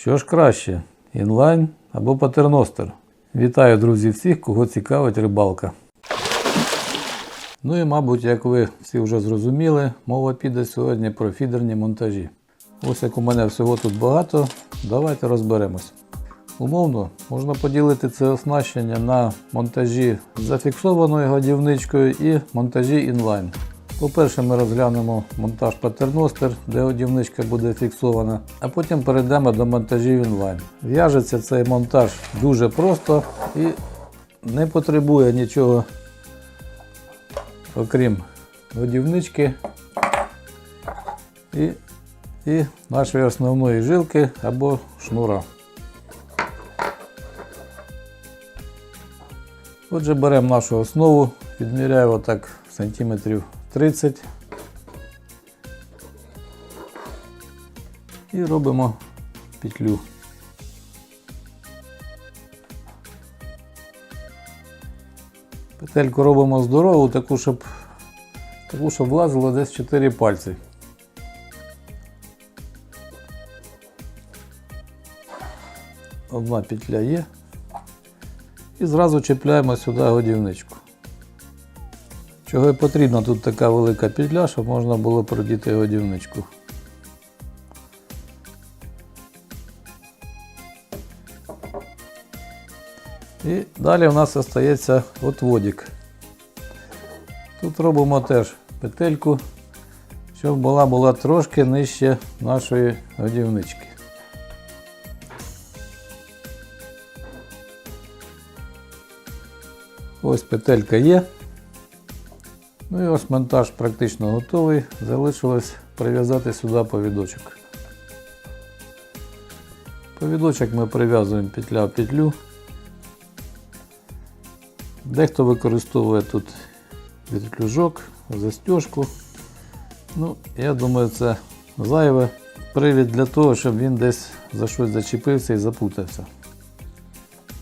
Що ж краще, інлайн або патерностер? Вітаю, друзі, всіх, кого цікавить рибалка. Ну і, мабуть, як ви всі вже зрозуміли, мова піде сьогодні про фідерні монтажі. Ось як у мене всього тут багато, давайте розберемось. Умовно, можна поділити це оснащення на монтажі з зафіксованою годівничкою і монтажі інлайн. По-перше, ми розглянемо монтаж патерностер, де годівничка буде фіксована, а потім перейдемо до монтажів інлайн. В'яжеться цей монтаж дуже просто і не потребує нічого, окрім годівнички і, і нашої основної жилки або шнура. Отже, беремо нашу основу, відміряємо так сантиметрів 30 і робимо петлю. Петельку робимо здорову, таку, щоб, таку, щоб влазило десь 4 пальці. Одна петля є. І зразу чіпляємо сюди годівничку. Чого і потрібна тут така велика петля, щоб можна було продіти годівничку. І далі в нас залишається отводик. Тут робимо теж петельку, щоб була була трошки нижче нашої годівнички. Ось петелька є. Ну і ось монтаж практично готовий. Залишилось прив'язати сюди повідочок. Повідочок ми прив'язуємо петля в петлю. Дехто використовує тут вертлюжок, застежку. Ну, я думаю, це зайве привід для того, щоб він десь за щось зачепився і запутався.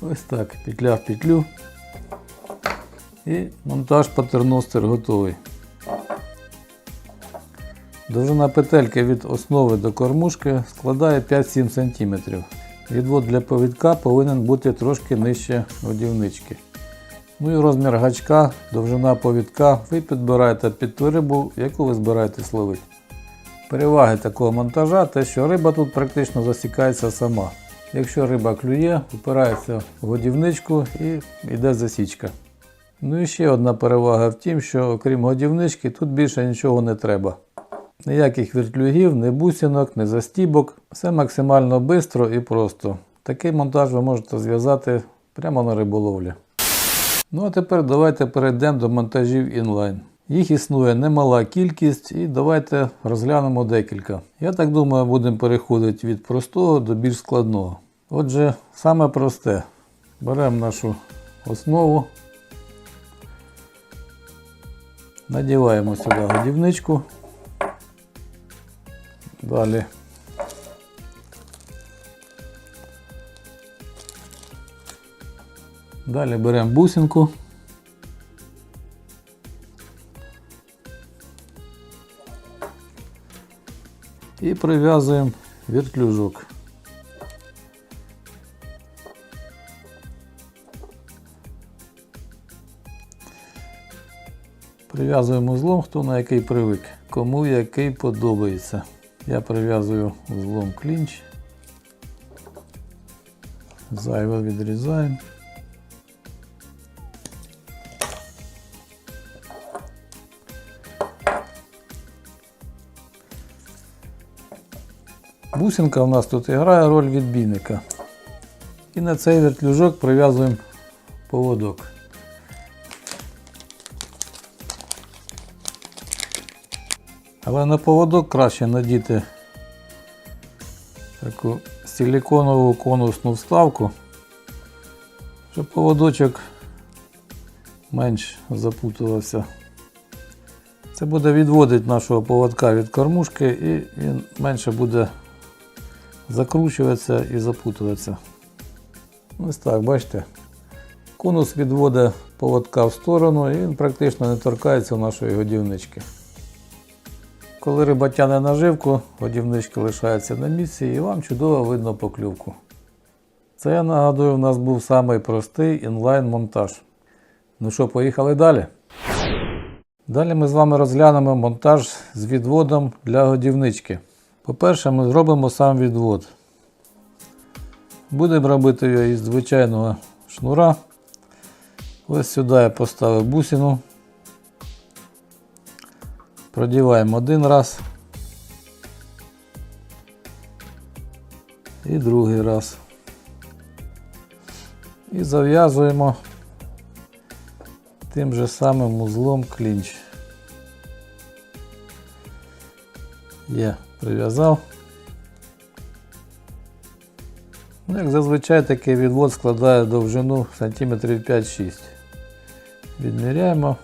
Ось так, петля в петлю. І монтаж патерностер готовий. Довжина петельки від основи до кормушки складає 5-7 см. Відвод для повідка повинен бути трошки нижче годівнички. Ну і розмір гачка, довжина повідка ви підбираєте під ту рибу, яку ви збираєтесь ловити. Переваги такого монтажа те, що риба тут практично засікається сама. Якщо риба клює, опирається в годівничку і йде засічка. Ну і ще одна перевага в тім, що окрім годівнички тут більше нічого не треба. Ніяких вертлюгів, ні бусинок, ні застібок. Все максимально швидко і просто. Такий монтаж ви можете зв'язати прямо на риболовлі. Ну а тепер давайте перейдемо до монтажів інлайн. Їх існує немала кількість і давайте розглянемо декілька. Я так думаю, будемо переходити від простого до більш складного. Отже, саме просте. Беремо нашу основу. Надіваємо сюди годівничку. Далі. Далі беремо бусинку. І прив'язуємо вертлюжок. Прив'язуємо узлом, хто на який привик, кому який подобається. Я прив'язую узлом клінч. Зайве відрізаємо. Бусинка у нас тут грає роль відбійника. І на цей вертлюжок прив'язуємо поводок. Але на поводок краще надіти таку силиконову конусну вставку, щоб поводочок менш запутувався. Це буде відводити нашого поводка від кормушки і він менше буде закручуватися і запутуватися. Ось так, бачите. Конус відводить поводка в сторону і він практично не торкається нашої годівнички. Коли риба тяне наживку, годівничка лишається на місці і вам чудово видно поклювку. Це, я нагадую, у нас був самий простий інлайн-монтаж. Ну що, поїхали далі? Далі ми з вами розглянемо монтаж з відводом для годівнички. По-перше, ми зробимо сам відвод. Будемо робити його із звичайного шнура. Ось сюди я поставив бусину. Продіваємо один раз. І другий раз. І зав'язуємо тим же самим узлом клінч. Є, прив'язав. Ну, Як зазвичай такий відвод складає довжину сантиметрів 5-6. Відміряємо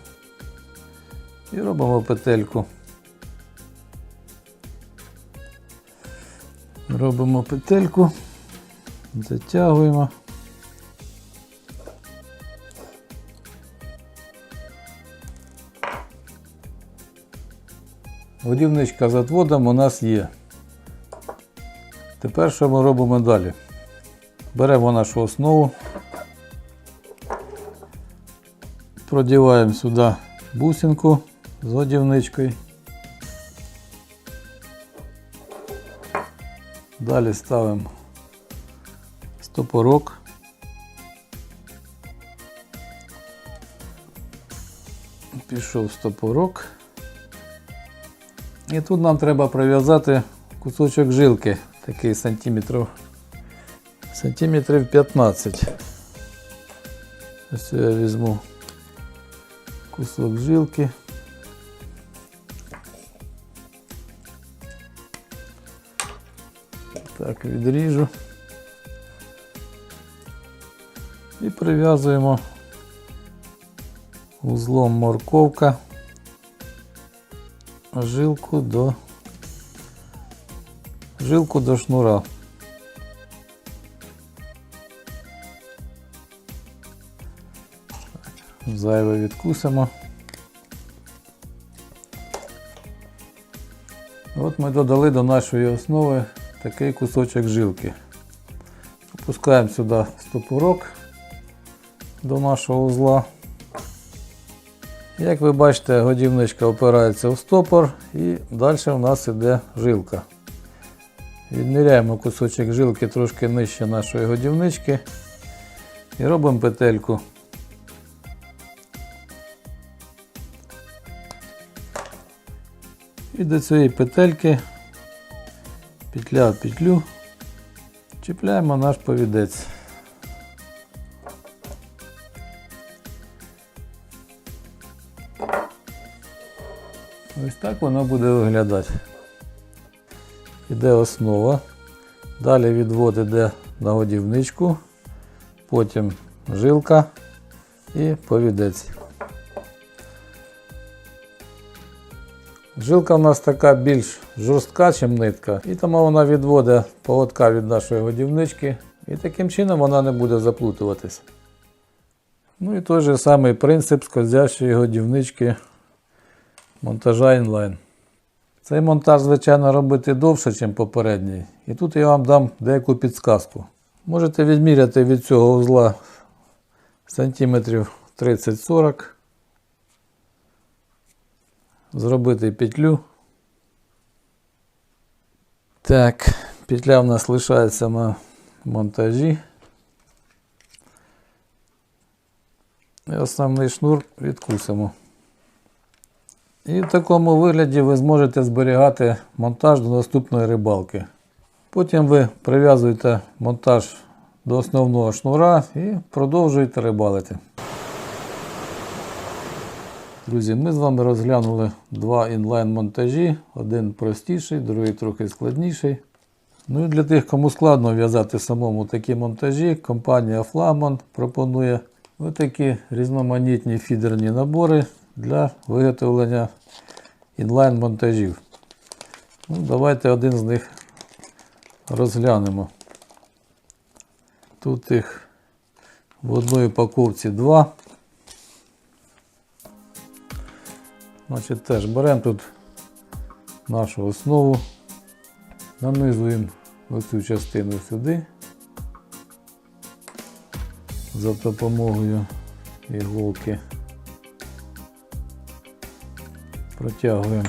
і робимо петельку. Робимо петельку, затягуємо. Годівничка з отводом у нас є. Тепер що ми робимо далі? Беремо нашу основу, продіваємо сюди бусинку з годівничкою. Далі ставимо стопорок. Пішов стопорок. І тут нам треба прив'язати кусочок жилки, такий сантиметрів, сантиметрів 15. Ось я візьму кусок жилки. Так, відріжу. І прив'язуємо узлом морковка жилку до жилку до шнура. Зайве відкусимо. От ми додали до нашої основи такий кусочок жилки. Опускаємо сюди стопурок до нашого узла. Як ви бачите, годівничка опирається в стопор і далі у нас йде жилка. Відміряємо кусочок жилки трошки нижче нашої годівнички і робимо петельку. І до цієї петельки петля в петлю чіпляємо наш повідець. Ось так воно буде виглядати. Іде основа. Далі відвод іде на годівничку, потім жилка і повідець. Жилка у нас така більш жорстка, ніж нитка, і тому вона відводить поводка від нашої годівнички, і таким чином вона не буде заплутуватись. Ну і той же самий принцип скользящої годівнички монтажа інлайн. Цей монтаж, звичайно, робити довше, ніж попередній. І тут я вам дам деяку підсказку. Можете відміряти від цього узла сантиметрів 30-40. Зробити петлю. Так, петля у нас лишається на монтажі. І основний шнур відкусимо. І в такому вигляді ви зможете зберігати монтаж до наступної рибалки. Потім ви прив'язуєте монтаж до основного шнура і продовжуєте рибалити. Друзі, ми з вами розглянули два інлайн-монтажі. Один простіший, другий трохи складніший. Ну і для тих, кому складно в'язати самому такі монтажі, компанія Flamon пропонує отакі різноманітні фідерні набори для виготовлення інлайн-монтажів. Ну, давайте один з них розглянемо. Тут їх в одній упаковці два. Значить, теж беремо тут нашу основу, нанизуємо оцю частину сюди за допомогою іголки. Протягуємо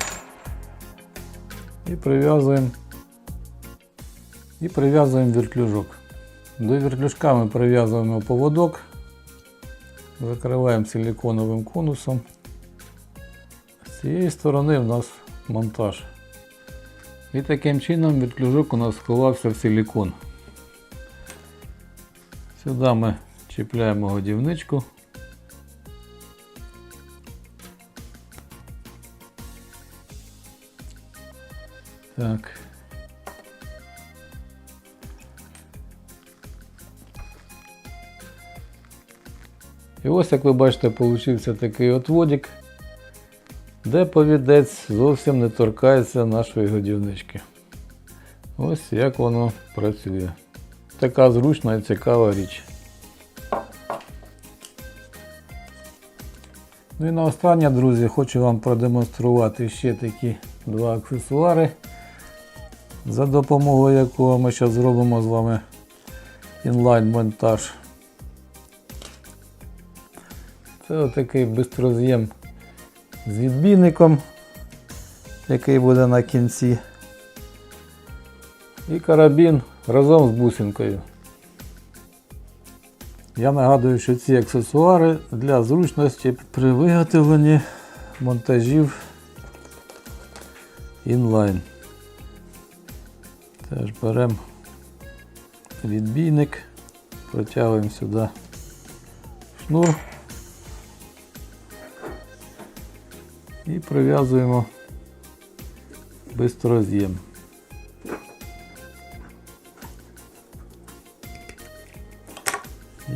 і прив'язуємо і прив'язуємо вертлюжок. До вертлюжка ми прив'язуємо поводок, закриваємо силиконовим конусом. З цієї сторони в нас монтаж. І таким чином вертлюжок у нас сховався в силикон. Сюди ми чіпляємо годівничку. Так. І ось, як ви бачите, получився такий отводик, де повідець зовсім не торкається нашої годівнички. Ось як воно працює. Така зручна і цікава річ. Ну і на останнє, друзі, хочу вам продемонструвати ще такі два аксесуари, за допомогою якого ми зараз зробимо з вами інлайн-монтаж. Це отакий бистроз'єм з відбійником, який буде на кінці. І карабін разом з бусинкою. Я нагадую, що ці аксесуари для зручності при виготовленні монтажів інлайн. Теж беремо відбійник, протягуємо сюди шнур і прив'язуємо бистроз'єм.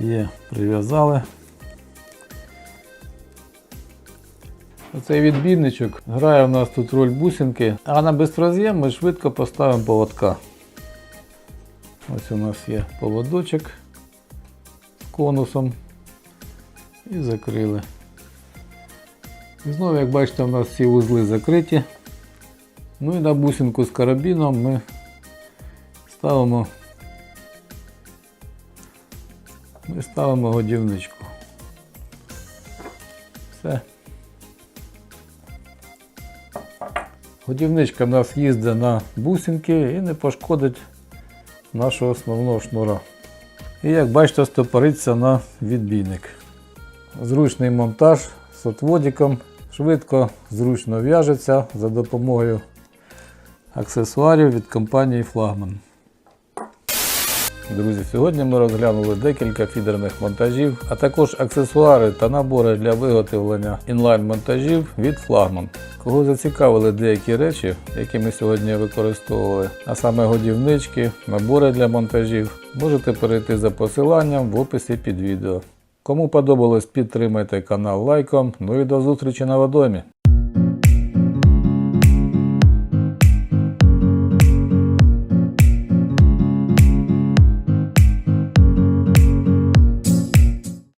Є, прив'язали. Оцей відбійничок грає у нас тут роль бусинки, а на бистроз'єм ми швидко поставимо поводка. Ось у нас є поводочок з конусом і закрили. І знову, як бачите, у нас всі вузли закриті. Ну і на бусинку з карабіном ми ставимо ми ставимо годівничку. Все. Годівничка в нас їздить на бусинки і не пошкодить нашого основного шнура. І як бачите, стопориться на відбійник. Зручний монтаж з отводиком, швидко, зручно в'яжеться за допомогою аксесуарів від компанії Флагман. Друзі, сьогодні ми розглянули декілька фідерних монтажів, а також аксесуари та набори для виготовлення інлайн-монтажів від Флагман. Кого зацікавили деякі речі, які ми сьогодні використовували, а саме годівнички, набори для монтажів, можете перейти за посиланням в описі під відео. Кому подобалось, підтримайте канал лайком. Ну і до зустрічі на водомі!